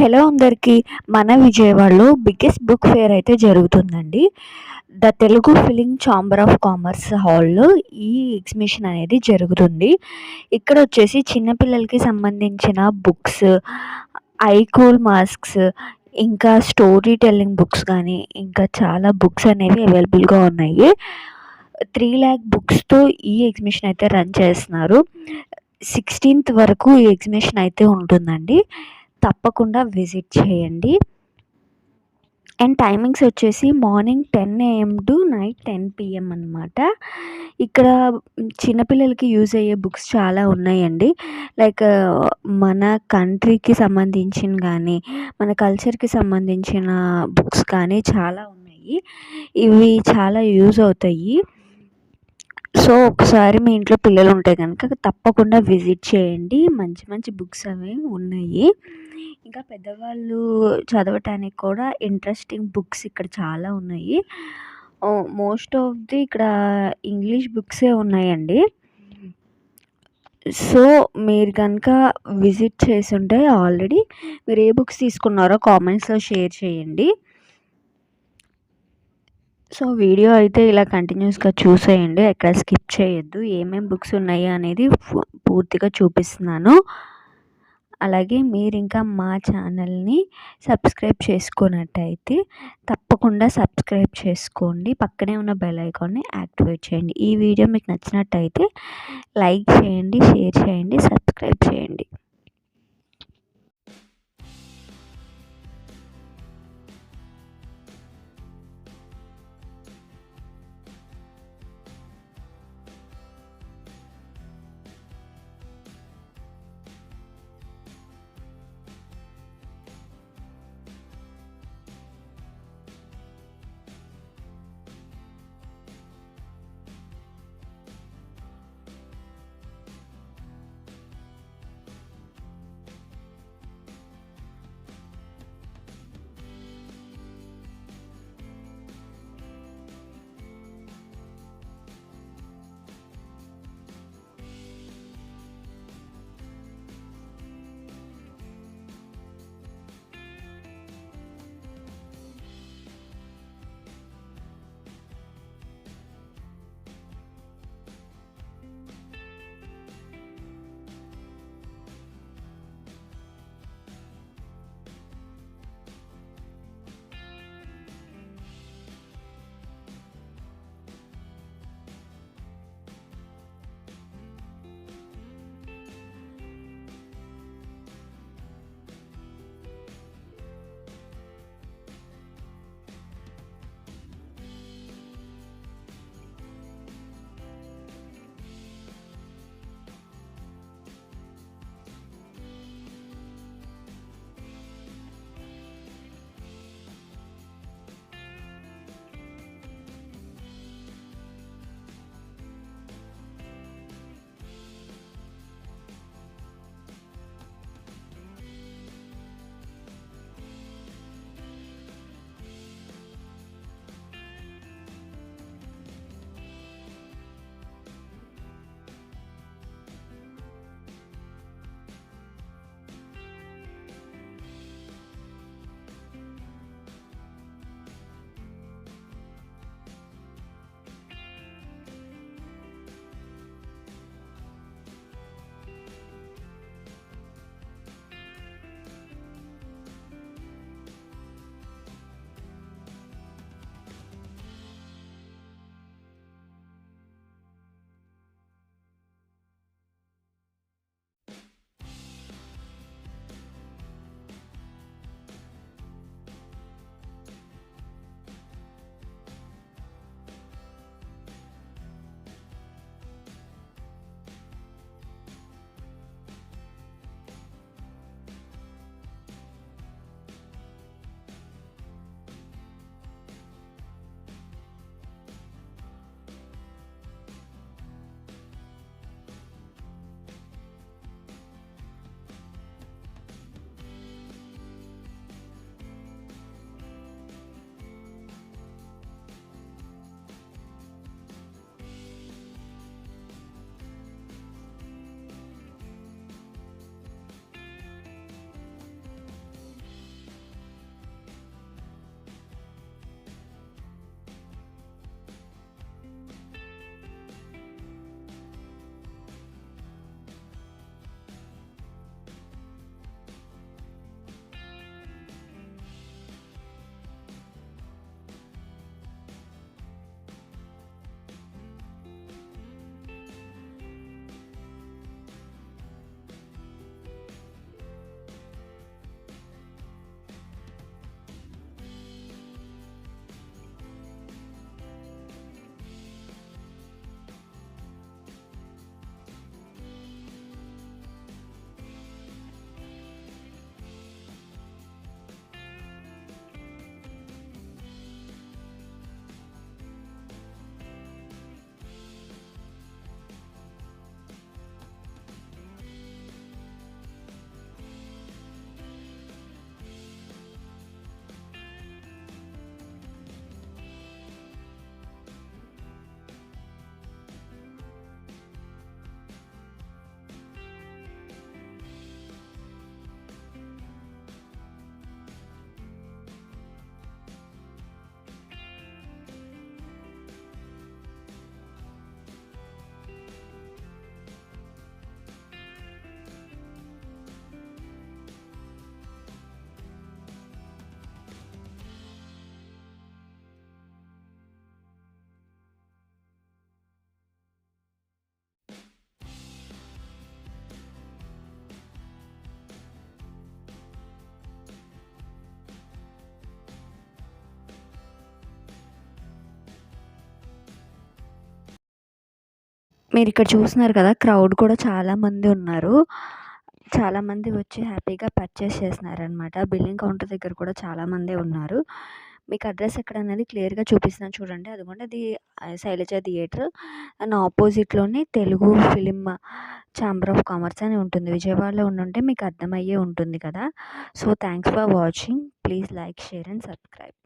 Hello అందరికీ మన విజయవాడలో బిగ్గెస్ట్ బుక్ ఫేర్ అయితే జరుగుతుందండి. The Telugu film chamber of commerce హాల్లో ఈ ఎగ్జిబిషన్ అనేది జరుగుతుంది. ఇక్కడ వచ్చేసి చిన్నపిల్లలకి సంబంధించిన బుక్స్ ఐకూల్ మాస్క్స్ ఇంకా స్టోరీ టెల్లింగ్ బుక్స్ కానీ ఇంకా చాలా బుక్స్ అనేవి అవైలబుల్గా ఉన్నాయి. త్రీ ల్యాక్ బుక్స్తో ఈ ఎగ్జిబిషన్ అయితే రన్ చేస్తున్నారు. సిక్స్టీన్త్ వరకు ఈ ఎగ్జిబిషన్ అయితే ఉంటుందండి. తప్పకుండా విజిట్ చేయండి. అండ్ టైమింగ్స్ వచ్చేసి morning ten AM to night ten PM అనమాట ఇక్కడ చిన్నపిల్లలకి యూజ్ అయ్యే బుక్స్ చాలా ఉన్నాయండి. లైక్ మన కంట్రీకి సంబంధించిన కానీ మన కల్చర్కి సంబంధించిన బుక్స్ కానీ చాలా ఉన్నాయి. ఇవి చాలా యూజ్ అవుతాయి. సో ఒకసారి మీ ఇంట్లో పిల్లలు ఉంటే కనుక తప్పకుండా విజిట్ చేయండి. మంచి మంచి బుక్స్ అవి ఉన్నాయి. ఇంకా పెద్దవాళ్ళు చదవటానికి కూడా ఇంట్రెస్టింగ్ బుక్స్ ఇక్కడ చాలా ఉన్నాయి. మోస్ట్ ఆఫ్ ది ఇక్కడ ఇంగ్లీష్ బుక్సే ఉన్నాయండి. సో మీరు కనుక విజిట్ చేసి ఉంటే ఆల్రెడీ మీరు ఏ బుక్స్ తీసుకున్నారో కామెంట్స్లో షేర్ చేయండి. సో వీడియో అయితే ఇలా కంటిన్యూస్గా చూసేయండి ఎక్కడ స్కిప్ చేయొద్దు ఏమేమి బుక్స్ ఉన్నాయి అనేది పూర్తిగా చూపిస్తున్నాను. అలాగే మీరు ఇంకా మా ఛానల్ని సబ్స్క్రైబ్ చేసుకున్నట్టయితే తప్పకుండా సబ్స్క్రైబ్ చేసుకోండి. పక్కనే ఉన్న బెల్ ఐకాన్ని యాక్టివేట్ చేయండి. ఈ వీడియో మీకు నచ్చినట్టయితే లైక్ చేయండి షేర్ చేయండి సబ్స్క్రైబ్ చేయండి. మీరు ఇక్కడ చూస్తున్నారు కదా క్రౌడ్ కూడా చాలామంది ఉన్నారు. చాలామంది వచ్చి హ్యాపీగా పర్చేస్ చేస్తున్నారనమాట బిల్లింగ్ కౌంటర్ దగ్గర కూడా చాలామందే ఉన్నారు. మీకు అడ్రస్ ఎక్కడ అనేది క్లియర్గా చూపిస్తున్నాను చూడండి. అదిగోండి అది Shailaja theatre. And ఆపోజిట్లోనే Telugu film chamber of commerce అని ఉంటుంది. విజయవాడలో ఉండుంటే మీకు అర్థమయ్యే ఉంటుంది కదా. So thanks for watching. Please like share and subscribe.